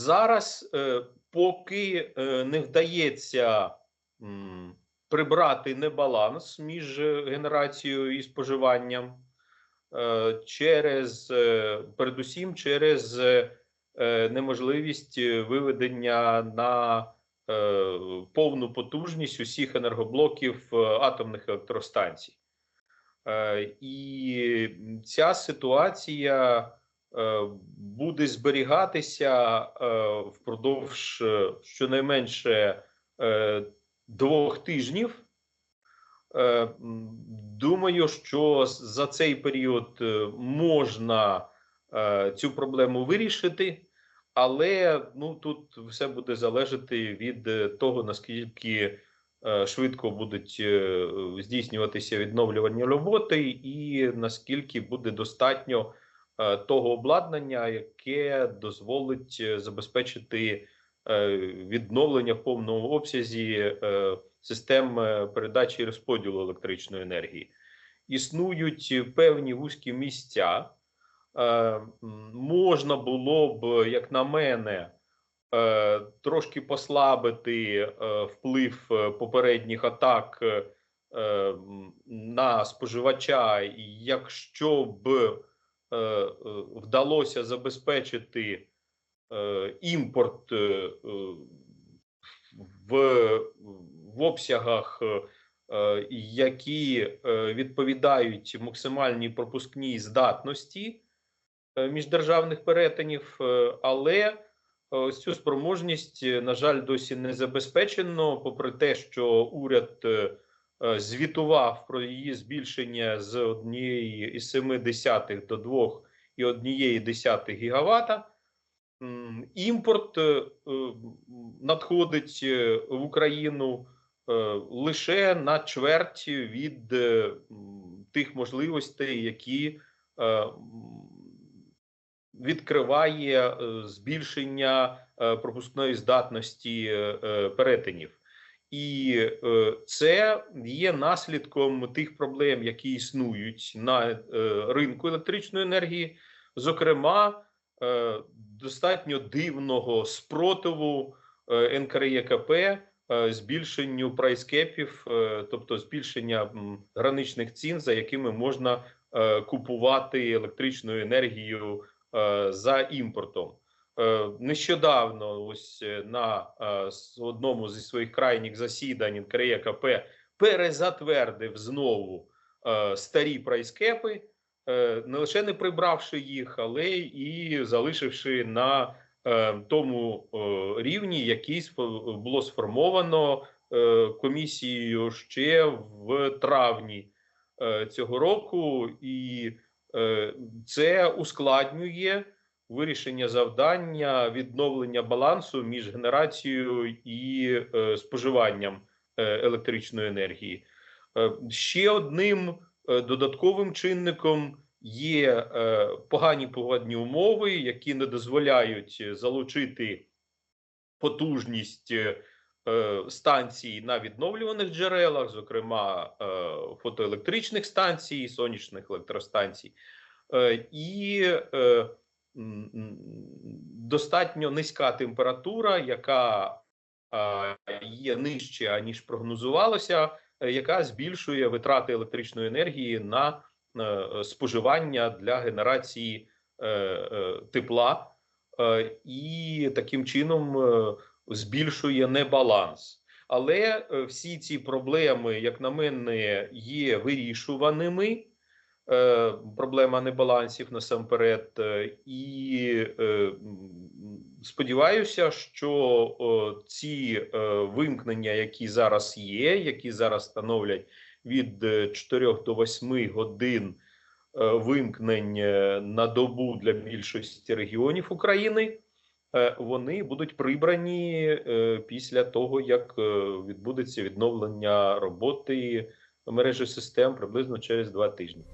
зараз, е, поки е, не вдається прибрати небаланс між е, генерацією і споживанням, через передусім через неможливість виведення на повну потужність усіх енергоблоків атомних електростанцій. І ця ситуація буде зберігатися е, впродовж е, щонайменше е, двох тижнів. Е, Думаю, що за цей період е, можна е, цю проблему вирішити, але ну тут все буде залежати від е, того, наскільки е, швидко будуть е, здійснюватися відновлювані роботи, і наскільки буде достатньо е, того обладнання, яке дозволить е, забезпечити е, відновлення в повному обсязі е, систем е, передачі і розподілу електричної енергії. Існують певні вузькі місця. Е, Можна було б, як на мене, е, трошки послабити е, вплив е, попередніх атак е, на споживача, якщо б е, е, вдалося забезпечити е, імпорт е, е, в, в обсягах, е, е, які е, відповідають максимальній пропускній здатності е, міждержавних перетинів, е, але е, ось цю спроможність, е, на жаль, досі не забезпечено, попри те, що уряд е, е, звітував про її збільшення з однієї із 0,7 до 2,1 гігавата. М, Імпорт е, е, надходить е, в Україну е, лише на чверть від е, тих можливостей, які е, відкриває е, збільшення е, пропускної здатності е, е, перетинів. І е, це є наслідком тих проблем, які існують на е, ринку електричної енергії, зокрема, е, достатньо дивного спротиву НКРЄКП збільшенню прайскепів, тобто збільшення граничних цін, за якими можна купувати електричну енергію за імпортом. Е, Нещодавно, ось е, на е, одному зі своїх крайніх засідань НКРЄКП перезатвердив знову старі прайскепи, не лише не прибравши їх, але і залишивши на тому рівні, який було сформовано комісією ще в травні цього року, і це ускладнює вирішення завдання відновлення балансу між генерацією і е, споживанням е, електричної енергії. Е, ще одним додатковим чинником є погані погодні умови, які не дозволяють залучити потужність станцій на відновлюваних джерелах, зокрема фотоелектричних станцій, сонячних електростанцій, і достатньо низька температура, яка є нижче, аніж прогнозувалося, е, яка збільшує витрати електричної енергії на е, споживання для генерації е, тепла, і таким чином збільшує небаланс. Але всі ці проблеми, як на мене, є вирішуваними. Е, Проблема небалансів насамперед, е, і е, сподіваюся, що ці вимкнення, які зараз є, які зараз становлять від е, 4 до 8 годин вимкнень на добу для більшості регіонів України, вони будуть прибрані після того, як відбудеться відновлення роботи мережі систем приблизно через два тижні.